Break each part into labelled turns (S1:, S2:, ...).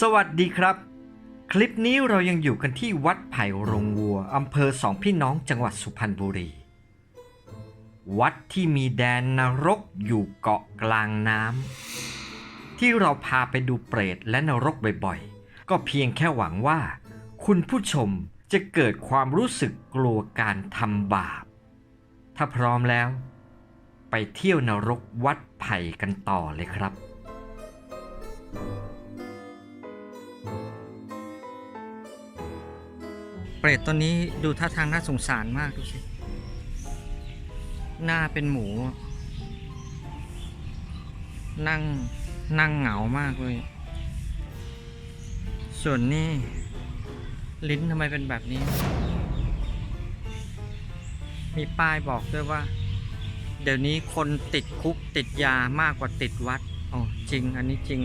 S1: สวัสดีครับ คลิปนี้เรายังอยู่กันที่วัดไผ่โรงวัวอำเภอสองพี่น้องจังหวัดสุพรรณบุรี วัดที่มีแดนนรกอยู่เกาะกลางน้ำที่เราพาไปดูเปรตและนรกบ่อยๆ ก็เพียงแค่หวังว่า คุณผู้ชมจะเกิดความรู้สึกกลัวการทำบาป ถ้าพร้อมแล้ว ไปเที่ยวนรกวัดไผ่กันต่อเลยครับ
S2: รตตัวนี้ดูท่าทางน่าสงสารมากดูสิ หน้าเป็นหมู นั่งนั่งเหงามากเลย ส่วนนี้ ลิ้นทำไมเป็นแบบนี้ มีป้ายบอกด้วยว่า เดี๋ยวนี้คนติดคุกติดยามากกว่าติดวัด อ๋อ จริง อันนี้จริง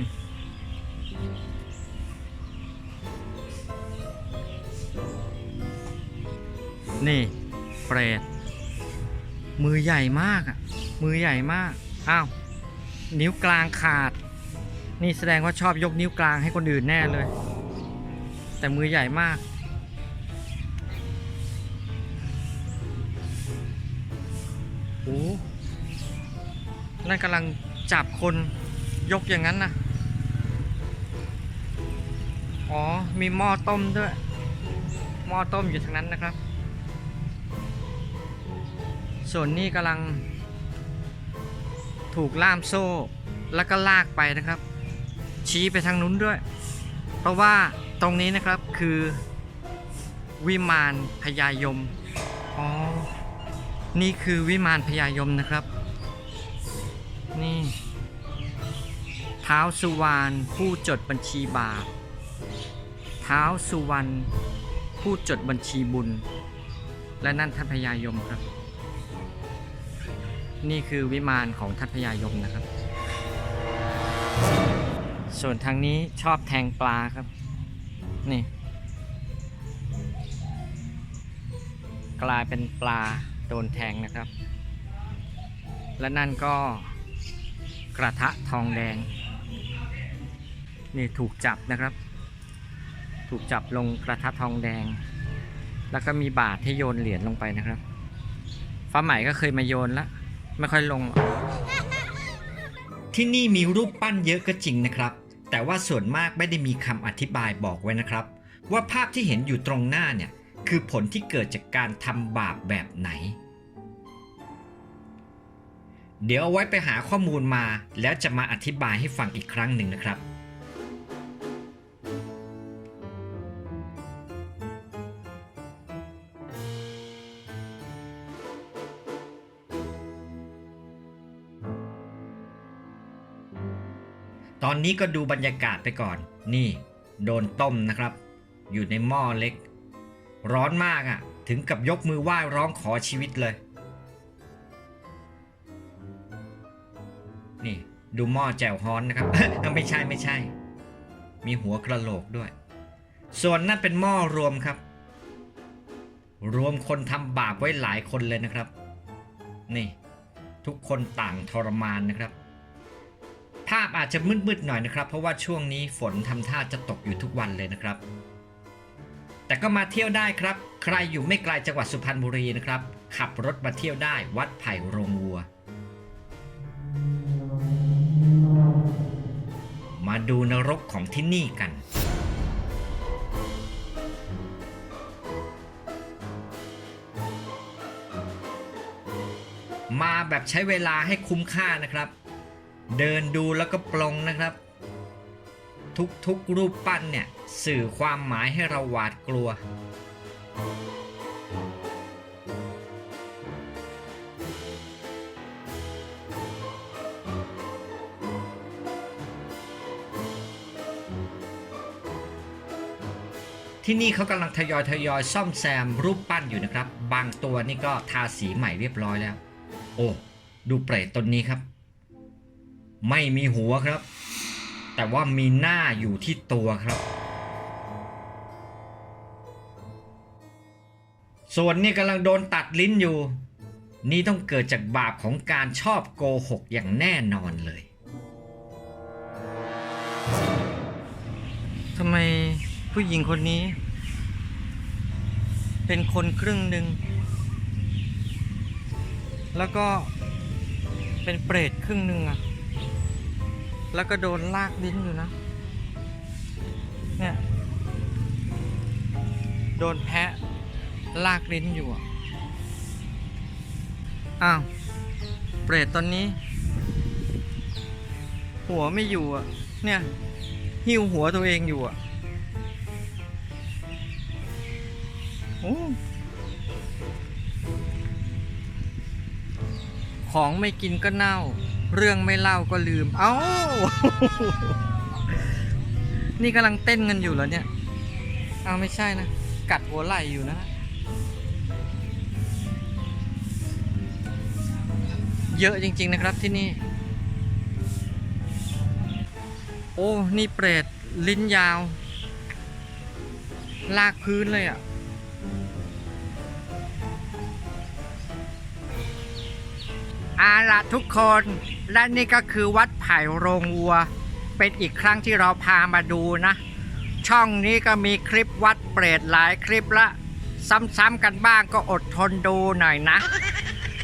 S2: นี่เปรตมือใหญ่มากอะ มือใหญ่มาก อ้าว นิ้วกลางขาด นี่แสดงว่าชอบยกนิ้วกลางให้คนอื่นแน่เลย แต่มือใหญ่มาก โอ้นั่นกำลังจับคนยกอย่างนั้นนะอ๋อ มีหม้อต้มด้วย หม้อต้มอยู่ทางนั้นนะครับ ส่วนนี้กำลัง ถูกล่ามโซ่แล้วก็ลากไปนะครับ ชี้ไปทางนู้นด้วย เพราะว่าตรงนี้นะครับคือวิมานพญายม อ๋อ นี่คือวิมานพญายมนะครับ นี่เท้าวสุวรรณผู้จดบัญชีบาปเท้าวสุวรรณผู้จดบัญชีบุญ และนั่นท่านพญายมครับ นี่คือวิมานของท่านพญายมนะครับ ส่วนทางนี้ชอบแทงปลาครับ นี่ กลายเป็นปลาโดนแทงนะครับ และนั่นก็กระทะทองแดง นี่ถูกจับนะครับ ถูกจับลงกระทะทองแดง แล้วก็มีบาทให้โยนเหรียญลงไปนะครับฟ้าใหม่ก็เคยมาโยนแล้ว ไม่ค่อยลง
S1: ที่นี่มีรูปปั้นเยอะก็จริงนะครับ แต่ว่าส่วนมากไม่ได้มีคำอธิบายบอกไว้นะครับ ว่าภาพที่เห็นอยู่ตรงหน้าเนี่ย คือผลที่เกิดจากการทำบาปแบบไหน เดี๋ยวเอาไว้ไปหาข้อมูลมาแล้วจะมาอธิบายให้ฟังอีกครั้งหนึ่งนะครับ ตอนนี้ก็ดูบรรยากาศไปก่อน นี่ โดนต้มนะครับ อยู่ในหม้อเล็ก ร้อนมากอะ่ะ ถึงกับยกมือไหว้ร้องขอชีวิตเลย นี่ ดูหม้อแจ่วฮ้อนนะครับ ไม่ใช่ไม่ใช่ มีหัวกระโหลกด้วย ส่วนนั่นเป็นหม้อรวมครับ รวมคนทำบาปไว้หลายคนเลยนะครับ นี่ ทุกคนต่างทรมานนะครับาพอาจจะมืดๆหน่อยนะครับ เพราะว่าช่วงนี้ฝนทำท่าจะตกอยู่ทุกวันเลยนะครับ แต่ก็มาเที่ยวได้ครับ ใครอยู่ไม่ไกลจังหวัดสุพรรณบุรีนะครับ ขับรถมาเที่ยวได้วัดไผ่โรงวัว มาดูนรกของที่นี่กันมาแบบใช้เวลาให้คุ้มค่านะครับ เดินดูแล้วก็ปลงนะครับ ทุกๆรูปปั้นเนี่ยสื่อความหมายให้เราหวาดกลัว ที่นี่เขากำลังทยอยทยอยซ่อมแซมรูปปั้นอยู่นะครับ บางตัวนี่ก็ทาสีใหม่เรียบร้อยแล้ว โอ้ ดูเปรตตนนี้ครับ ไม่มีหัวครับ แต่ว่ามีหน้าอยู่ที่ตัวครับ ส่วนนี้กำลังโดนตัดลิ้นอยู่ นี่ต้องเกิดจากบาปของการชอบโกหกอย่างแน่นอนเลย
S2: ทำไมผู้หญิงคนนี้ เป็นคนครึ่งหนึ่ง แล้วก็เป็นเปรตครึ่งหนึ่งอะ แล้วก็โดนลากลิ้นอยู่นะ เนี่ย โดนแพะลากลิ้นอยู่อะอ้าว เปรตตอนนี้ หัวไม่อยู่อะ เนี่ย หิ้วหัวตัวเองอยู่อะ โอ้ของไม่กินก็เน่า เรื่องไม่เล่าก็ลืม เอ้า นี่กำลังเต้นกันอยู่เหรอเนี่ย เอาไม่ใช่นะ กัดหัวไหล่อยู่นะ เยอะจริง ๆ นะครับที่นี่ โอ้ นี่เปรตลิ้นยาว ลากพื้นเลยอะอาละทุกคน และนี่ก็คือวัดไผ่โรงวัว เป็นอีกครั้งที่เราพามาดูนะ ช่องนี้ก็มีคลิปวัดเปรตหลายคลิปละ ซ้ำๆกันบ้างก็อดทนดูหน่อยนะ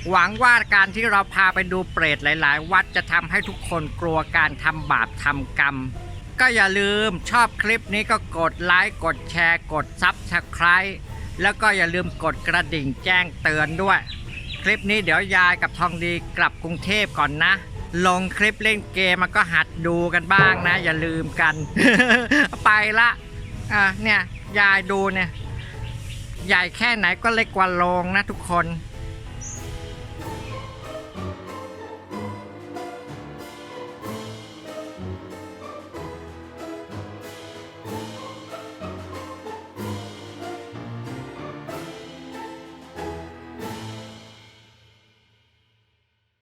S2: หวังว่าการที่เราพาไปดูเปรตหลาย ๆ วัดจะทำให้ทุกคนกลัวการทำบาปทำกรรม ก็อย่าลืมชอบคลิปนี้ก็กดไลค์กดแชร์ กดซับสไคร b e แล้วก็อย่าลืมกดกระดิ่งแจ้งเตือนด้วย คลิปนี้เดี๋ยวยายกับทองดีกลับกรุงเทพก่อนนะ ลงคลิปเล่นเกมมันก็หัดดูกันบ้างนะ อย่าลืมกัน ไปละอะเนี่ยยายดูเนี่ย ใหญ่แค่ไหนก็เล็กกว่าโรงนะทุกคน